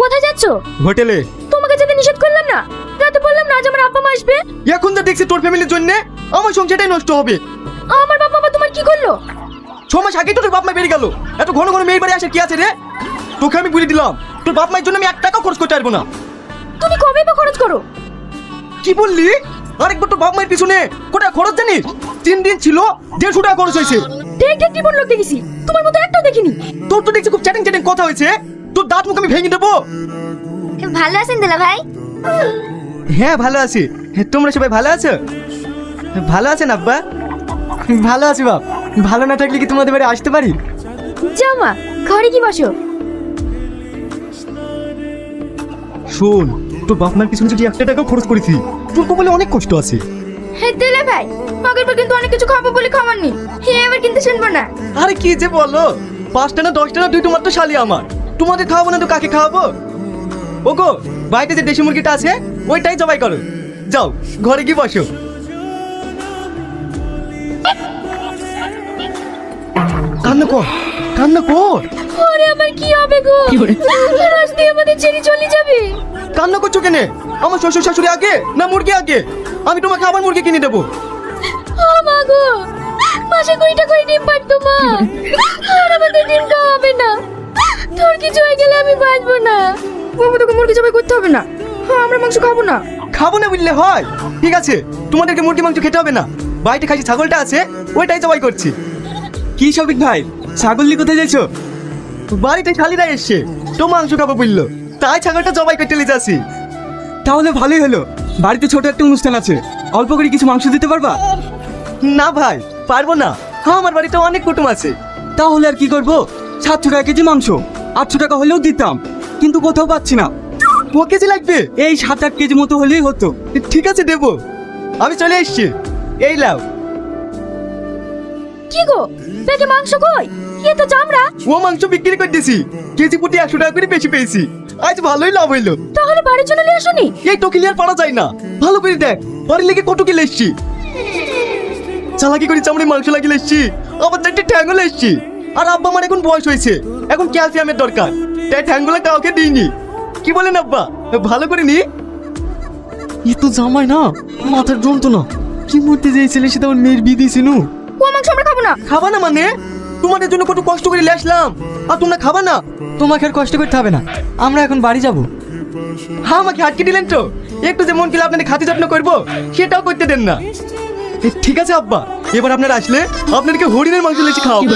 কোথায় যাচ্ছ? হোটেলে। তোমাকে যেতে নিষেধ করলাম না। রাতে বললাম না আজ আমার আব্বা মা আসবে। এখন যা দেখছি তোর ফ্যামিলির জন্য আমার সংসারটাই নষ্ট হবে। আমার বাবা মা তোমার কি করল? ছ মাস আগে তো তোর বাপ মা বেরিয়ে গেল। এত ঘন ঘন মেয়ের বাড়ি আসে কি আছে রে? তোকে আমি বলে দিলাম তোর বাপ মায়ের জন্য আমি এক টাকাও খরচ করতে পারব না। তুমি কবে বা খরচ করো? কি বললি? আরেকবার তোর বাপ মায়ের পিছনে কোটা খরচ জানিস? তিন দিন ছিল দেড়শো টাকা খরচ হয়েছে। দেখ দেখ জীবন লোক দেখেছি। তোমার মতো একটাও দেখিনি। তোর তো দেখছি খুব চ্যাটিং চ্যাটিং কথা হয়েছে। দাঁত মুখ আমি ভেঙে দেবো। ভালো আছেন দিলা ভাই? হ্যাঁ ভালো আছি। তোমরা সবাই ভালো আছো? ভালো আছেন আব্বা? ভালো আছি বাপ। ভালো না থাকলে কি তোমাদের বাড়ি আসতে পারি? জামা ঘরে কি বসো? শোন তো বাপ মার পিছনে যদি একটা টাকা খরচ করেছি তোর কপালে অনেক কষ্ট আছে। হ্যাঁ দিলে ভাই আগের বার কিন্তু অনেক কিছু খাব বলে খাওয়াননি হে এবার কিন্তু শুনব না। আরে কি যে বলো? পাঁচটা না দশটা না দুই তোমার তো শালি আমার। তোমাদের খাওয়াবো না তো কাকে খাওয়াবো? ওগো বাড়িতে যে দেশি মুরগিটা আছে ওইটাই জবাই করো। যাও ঘরে গিয়ে বসো। কান্না কর কান্না কর। ওরে আমার কি হবে গো? রাস্তায় আমাদের ছেড়ে চলে যাবে। কান্না করছ কেনে? আমার শ্বশুর শাশুড়ি আগে না মুরগি আগে? আমি তোমাকে আবার মুরগি কিনে দেবো। ও মা গো মাসে কুড়িটা করে ডিম পারতো মা। আর আমাদের ডিম খাওয়া হবে না। বাঁচবো না। বাবু তোকে মুরগি জবাই করতে হবে না। হ্যাঁ আমরা মাংস খাব না। খাব না বললে হয়। ঠিক আছে তোমাদেরকে মুরগি মাংস খেতে হবে না। বাড়িতে খাসি ছাগলটা আছে ওইটাই জবাই করছি। কি সবিক ভাই ছাগল নিয়ে কোথায় যাইছো? বাড়িতে শালিরা এসছে তো মাংস খাব বলল। তাই ছাগলটা জবাই করতে লিতে আসি তাহলে ভালোই হলো। বাড়িতে ছোট একটা অনুষ্ঠান আছে। অল্প করে কিছু মাংস দিতে পারবা? না ভাই পারব না। হ্যাঁ আমার বাড়িতে অনেক কুটুম আছে। তাহলে আর কি করব? সাতশো টাকা কেজি মাংস। আটশো টাকা হলেও দিতাম কিন্তু কোথাও পাচ্ছি না। ক কেজি লাগবে? এই সাত আট কেজি মতো হলেই হতো। ঠিক আছে দেবো। আমি চলে এসছি। এই লাও কি গো? পেটে মাংস কই? এ তো চামড়া? ও মাংস বিক্রি করে দিছি কেজি প্রতি একশো টাকা করে বেশি পেয়েছি। আজ ভালোই লাভ হইল। তাহলে বাড়ি চলে নিয়ে আসুনি? এই টকিলি আর পারা যায় না। ভালো করে দেখ বাড়ির লেগে কত কিলো এসছি। চালাকি করে চামড়ি মাংস লাগিয়ে এসছি। আবার চারটে ঠ্যাঙ্গল এসছি। আর আব্বা আমার এখন বয়স হয়েছে। এখন ক্যালসিয়ামের দরকার। তাই ঠ্যাঙ্গুলো কাউকে দিইনি। কি বলেন আব্বা? ভালো করে নি। এ তো জামাই না মাথার যন্ত্রণা। কি মরতে যে ছেলে সে আমার মেয়ের বিয়ে দিয়েছিল ও মাংস আমরা খাব না। খাবা না মানে? তোমাদের জন্য কত কষ্ট করে আসলাম। আর তোমরা খাবা না? তোমাকে আর কষ্ট করতে হবে না। আমরা এখন বাড়ি যাব। হ্যাঁ আমাকে আটকে দিলেন তো। একটু যে মন কিলে আপনাদের খাতি যত্ন করব সেটাও করতে দেন না। ঠিক আছে আব্বা। এবার আপনারা আসলে আপনাদেরকে হরিণের মাংস লেচি খাওয়াবো।